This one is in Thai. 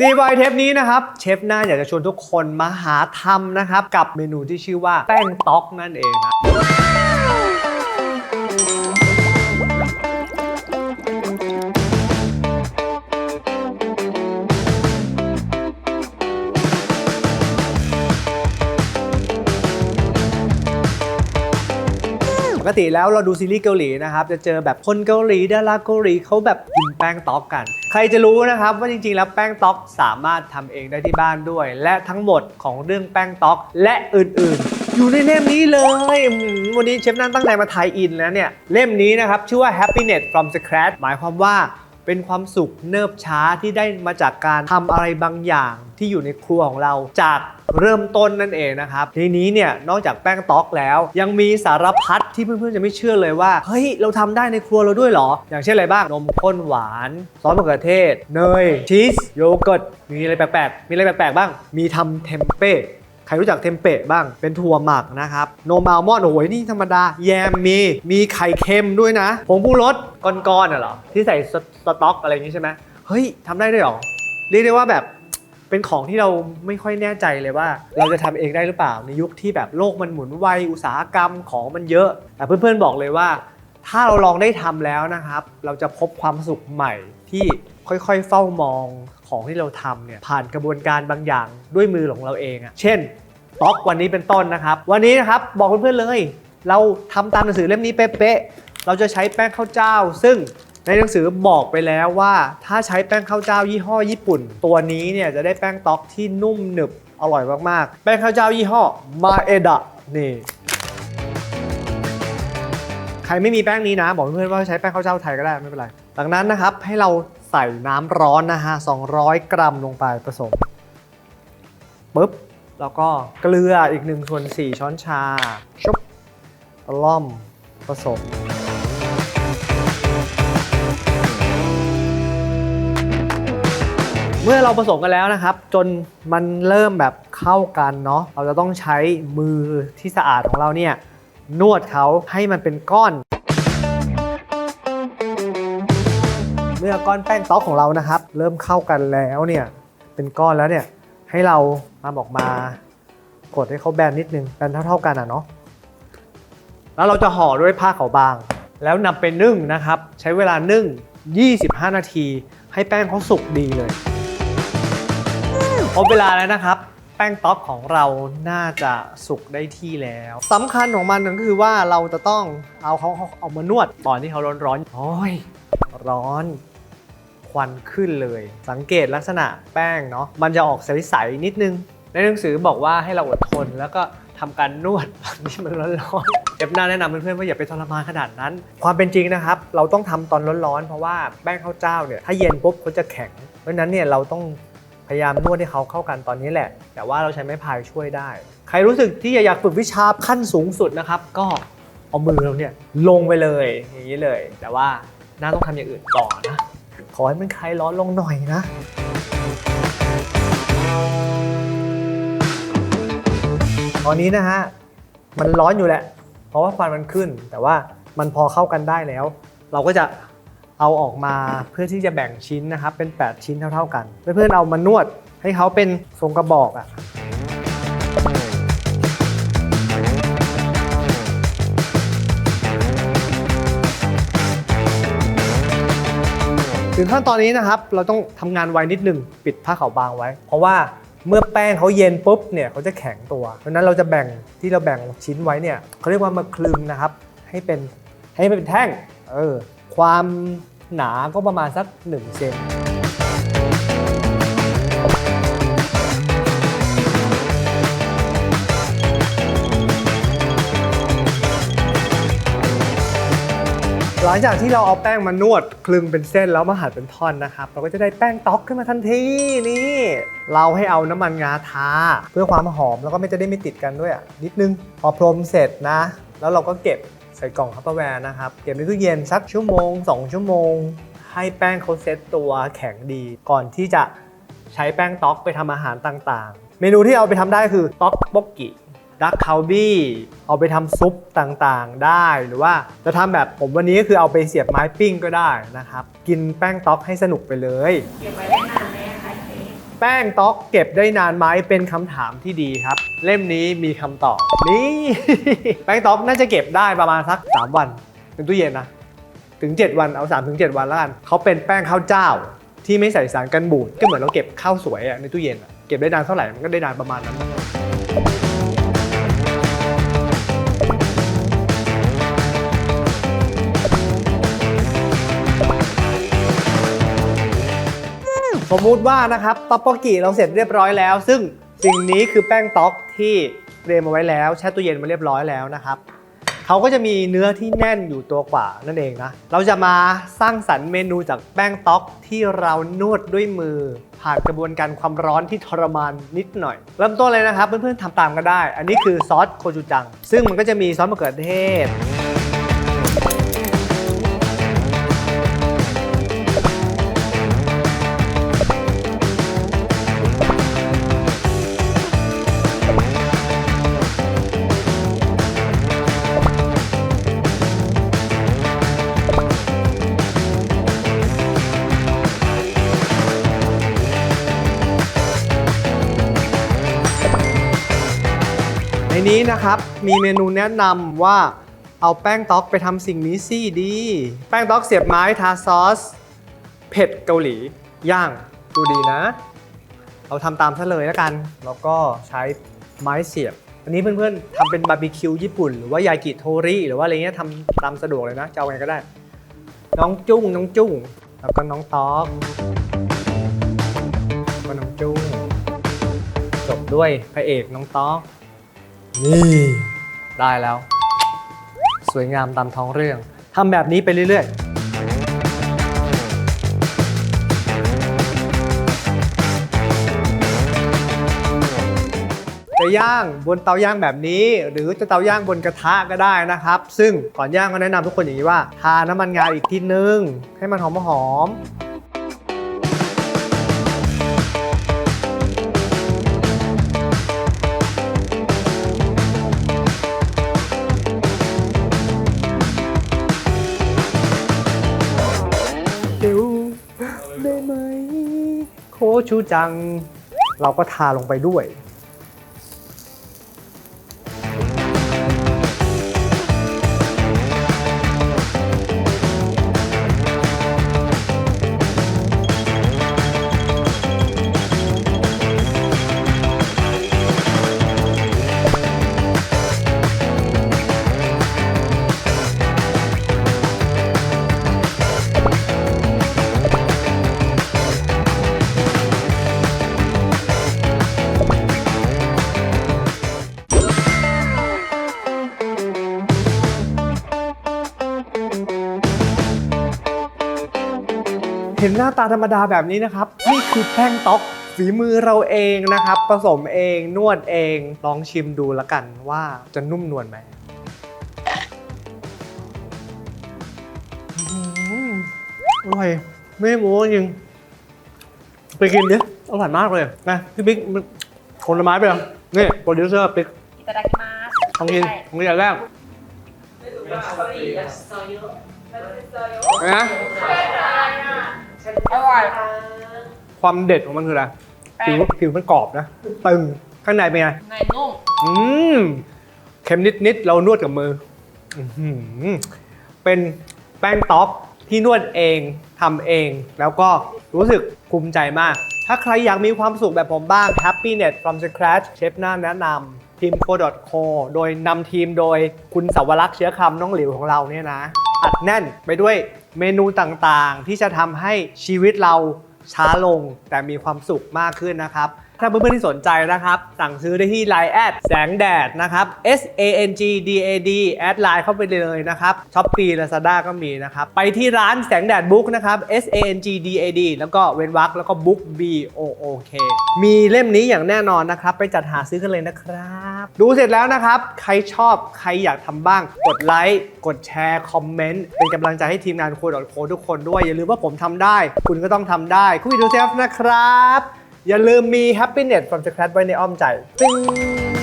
ซีวายเทปนี้นะครับ เชฟหน้าอยากจะชวนทุกคนมาหาทำนะครับ กับเมนูที่ชื่อว่าแป้งต๊อกนั่นเองนะ กติแล้วเราดูซีรีส์เกาหลีนะครับจะเจอแบบคนเกาหลีดาราเกาหลีเขาแบบกินแป้งต๊อกกัน ใครจะรู้นะครับว่าจริงๆ แล้วแป้งต๊อกสามารถทำเองได้ที่บ้านด้วย และทั้งหมดของเรื่องแป้งต๊อกและอื่นๆ อยู่ในเล่มนี้เลย วันนี้เชฟนั่นตั้งใจมาไทยอินแล้วเนี่ยเล่มนี้นะครับชื่อว่า happiness from scratch หมายความว่า เป็นความสุขเนิบช้าที่ได้มาจากการทำอะไรบางอย่างที่อยู่ในครัวของเราจากเริ่มต้นนั่นเองนะครับ ทีนี้เนี่ยนอกจากแป้งต๊อกแล้ว ยังมีสารพัดที่เพื่อนๆจะไม่เชื่อเลยว่า เฮ้ย เราทำได้ในครัวเราด้วยเหรอ อย่างเช่นอะไรบ้าง นมข้นหวาน ซอสมะเขือเทศ เนย ชีส โยเกิร์ต มีอะไรแปลกๆ มีอะไรแปลกๆบ้าง มีทำเทมเป้ ใครรู้จักเทมเปะบ้างเป็นถั่วหมักนะครับโนมอัลมอนด์โอ้ยนี่ธรรมดา แยมมีมีไข่เค็มด้วยนะผงปรุงรสก้อนๆน่ะเหรอที่ใส่สต๊อกอะไรอย่างงี้ใช่ไหมเฮ้ยทำได้ด้วยหรอเรียกได้ว่าแบบเป็นของที่เราไม่ค่อยแน่ใจเลยว่า เราจะทำเองได้หรือเปล่าในยุคที่แบบโลกมันหมุนไวอุตสาหกรรมของมันเยอะ แต่เพื่อนๆบอกเลยว่า ถ้าเราลองได้ทำแล้วนะครับ เราจะพบความสุขใหม่ที่ค่อยๆ เฝ้ามอง ของที่เราทำเนี่ยผ่านกระบวนการบางอย่างด้วยมือของเราเองอะเช่นต็อกวันนี้เป็นต้นนะครับ วันนี้นะครับบอกเพื่อนๆเลย เราทำตามหนังสือเล่มนี้เป๊ะๆเราจะใช้แป้งข้าวเจ้า ซึ่งในหนังสือบอกไปแล้วว่า ถ้าใช้แป้งข้าวเจ้ายี่ห้อญี่ปุ่น ตัวนี้เนี่ยจะได้แป้งต็อกที่นุ่มหนึบอร่อยมากๆ แป้งข้าวเจ้ายี่ห้อมาเอดะนี่ใครไม่มีแป้งนี้นะ บอกเพื่อนๆว่าใช้แป้งข้าวเจ้าไทยก็ได้ไม่เป็นไรจากนั้นนะครับให้เรา ใส่น้ำร้อนนะฮะ 200 กรัมลงไปผสมปุ๊บ แล้วก็เกลืออีก1ส่วน4ช้อนชา ชุบตะล่อมผสม เมื่อเราผสมกันแล้วนะครับ จนมันเริ่มแบบเข้ากันเนาะ เราจะต้องใช้มือที่สะอาดของเราเนี่ยนวดเขาให้มันเป็นก้อน เมื่อก้อนแป้งต๊อกของเรานะครับ เริ่มเข้ากันแล้วเนี่ยเป็นก้อนแล้วเนี่ยให้เรานำออกมากดให้เขาแบนนิดนึงแบนเท่า ๆกันอะเนาะแล้วเราจะห่อด้วยผ้าขาวบาง แล้วนำไปนึ่งนะครับ ใช้เวลานึ่ง 25 นาที ให้แป้งเขาสุกดีเลยครบเวลาแล้วนะครับ แป้งต๊อกของเราน่าจะสุกได้ที่แล้วสำคัญของมันก็คือว่าเราจะต้องเอาเขาเขาเอามานวดตอนที่เขาร้อนๆโอ้ยร้อน ควันขึ้นเลย สังเกตลักษณะแป้งเนาะมันจะออกใสๆนิดนึง ในหนังสือบอกว่าให้เราอดทนแล้วก็ทำการนวดตอนที่มันร้อนๆเจ็บน้าแนะนำเพื่อนๆว่าอย่าไปทรมานขนาดนั้น ความเป็นจริงนะครับ เราต้องทำตอนร้อนๆ เพราะว่าแป้งข้าวเจ้าเนี่ยถ้าเย็นปุ๊บเขาจะแข็ง เพราะนั้นเนี่ยเราต้องพยายามนวดให้เขาเข้ากันตอนนี้แหละ แต่ว่าเราใช้ไม้พายช่วยได้ ใครรู้สึกที่อยากฝึกวิชาขั้นสูงสุดนะครับ ก็เอามือเราเนี่ยลงไปเลยอย่างนี้เลย แต่ว่าน่าต้องทำอย่างอื่นต่อนะ ขอให้มันคลายร้อนลงหน่อยนะตอนนี้นะฮะมันร้อนอยู่แหละ เพราะว่าควันมันขึ้น แต่ว่ามันพอเข้ากันได้แล้ว เราก็จะเอาออกมาเพื่อที่จะแบ่งชิ้นนะครับเป็น 8 ชิ้นเท่า ๆกัน เพื่อนๆเอามานวดให้เขาเป็นทรงกระบอกอะ่ ถึงขั้นตอนนี้นะครับ เราต้องทำงานไวนิดนึงปิดผ้าขาวบางไว้ เพราะว่าเมื่อแป้งเขาเย็นปุ๊บเนี่ยเขาจะแข็งตัว เพราะฉะนั้นเราจะแบ่งที่เราแบ่งชิ้นไว้เนี่ยเขาเรียกว่ามาคลึงนะครับ ให้เป็นให้เป็นแท่งเออความหนาก็ประมาณสัก1เซน หลังจากที่เราเอาแป้งมานวดคลึงเป็นเส้นแล้วมาหั่นเป็นท่อนนะครับ เราก็จะได้แป้งต๊อกขึ้นมาทันทีนี่ เราให้เอาน้ำมันงาทา เพื่อความหอมแล้วก็ไม่จะได้ไม่ติดกันด้วยอะนิดนึงพอพรมเสร็จนะ แล้วเราก็เก็บใส่กล่องคัพเปอร์แวร์นะครับ เก็บในตู้เย็นสักชั่วโมง 2 ชั่วโมง ให้แป้งเขาเซ็ตตัวแข็งดี ก่อนที่จะใช้แป้งต๊อกไปทำอาหารต่างๆ เมนูที่เอาไปทำได้คือต๊อกบกกิ ดักคาบี้เอาไปทำซุปต่างๆ ได้หรือว่าจะทำแบบผมวันนี้ก็คือเอาไปเสียบไม้ปิ้งก็ได้นะครับ กินแป้งต๊อกให้สนุกไปเลย เก็บไว้ได้นานไหมอะคะเจ๊ป้งต๊อกเก็บได้นานไหมเป็นคำถามที่ดีครับ เล่มนี้มีคำตอบนี่ แป้งต๊อกน่าจะเก็บได้ประมาณสัก 3 วันในตู้เย็นนะถึง 7 วันเอา3ถึง7วันแล้วกันเขาเป็นแป้งข้าวเจ้า ที่ไม่ใส่สารกันบูดก็เหมือนเราเก็บข้าวสวยอะในตู้เย็นอะเก็บได้นานเท่าไหร่มันก็ได้นานประมาณนั้น สมมุติว่านะครับต๊อกโปกิเราเสร็จเรียบร้อยแล้ว ซึ่งสิ่งนี้คือแป้งต๊อกที่เตรียมมาไว้แล้วแช่ตู้เย็นมาเรียบร้อยแล้วนะครับเขาก็จะมีเนื้อที่แน่นอยู่ตัวกว่านั่นเองนะ เราจะมาสร้างสรรค์เมนูจากแป้งต๊อกที่เรานวดด้วยมือ ผ่านกระบวนการความร้อนที่ทรมานนิดหน่อย เริ่มต้นเลยนะครับ เพื่อนๆทำตามกันได้ อันนี้คือซอสโคจูจัง ซึ่งมันก็จะมีซอสมะเขือเทศ นี้นะครับ มีเมนูแนะนำว่าเอาแป้งต๊อกไปทำสิ่งนี้สิดี แป้งต๊อกเสียบไม้ทาซอส เผ็ดเกาหลี ย่าง ดูดีนะ เราทำตามซะเลยแล้วกัน แล้วก็ใช้ไม้เสียบ อันนี้เพื่อนๆทำเป็นบาร์บีคิวญี่ปุ่น หรือว่ายากิโทริหรือว่าอะไรเงี้ยทำตามสะดวกเลยนะ จะเอาไงก็ได้ น้องจุ้งน้องจุ้ง แล้วก็น้องต๊อกแล้วก็น้องจุ้ง จบด้วยพระเอกน้องต๊อก นี่ได้แล้ว สวยงามตามท้องเรื่องทำแบบนี้ไปเรื่อยๆจะย่างบนเตาย่างแบบนี้ หรือจะเตาย่างบนกระทะก็ได้นะครับ ซึ่งก่อนย่างก็แนะนำทุกคนอย่างนี้ว่าทาน้ำมันงาอีกทีนึง ให้มันหอมหอม ชูจัง เราก็ทาลงไปด้วย เห็นหน้าตาธรรมดาแบบนี้นะครับ นี่คือแป้งต๊อกฝีมือเราเองนะครับ ผสมเองนวดเอง ลองชิมดูแล้วกันว่าจะนุ่มนวลไหมอร่อยไม่โม้จริง ไปกินดิอร่อยมากเลยนะพี่บิ๊กผลไม้ไปยังนี่โปรดิวเซอร์ปิ๊กอิตาดากิมาสของกินของกินอย่างแรกนะ อร่อย ความเด็ดของมันคืออะไรผิวผิวมันกรอบนะตึงข้างในเป็นไงในนุ่มอืมเค็มนิดๆเรานวดกับมืออื้อหือเป็นแป้งต๊อกที่นวดเองทำเอง แล้วก็รู้สึกภูมิใจมาก ถ้าใครอยากมีความสุขแบบผมบ้าง Happiness from scratch เชฟหน้าแนะนำทีม co.co โดยนำทีมโดยคุณสาวรักษ์เชื้อคำน้องหลิวของเราเนี่ยนะ อัดแน่นไปด้วยเมนูต่างๆ ที่จะทำให้ชีวิตเราช้าลงแต่มีความสุขมากขึ้นนะครับ ถ้าเพื่อนๆที่สนใจนะครับ สั่งซื้อได้ที่ Line แอดแสงแดดนะครับ S A N G D A D แอดไลน์เข้าไปเลยนะครับช้อปปี้ลาซาด้าก็มีนะครับ ไปที่ร้านแสงแดดบุ๊กนะครับ S A N G D A D แล้วก็เว้นวรรคแล้วก็บุ๊ก B O O K มีเล่มนี้อย่างแน่นอนนะครับ ไปจัดหาซื้อกันเลยนะครับ ดูเสร็จแล้วนะครับ ใครชอบใครอยากทำบ้าง กดไลค์กดแชร์คอมเมนต์เป็นกำลังใจให้ทีมงานโคดโคทุกคนด้วยอย่าลืมว่าผมทำได้ คุณก็ต้องทำได้คุยดูเซฟนะครับ อย่าลืมมี happiness from scratch ไว้ในอ้อมใจปิ๊ง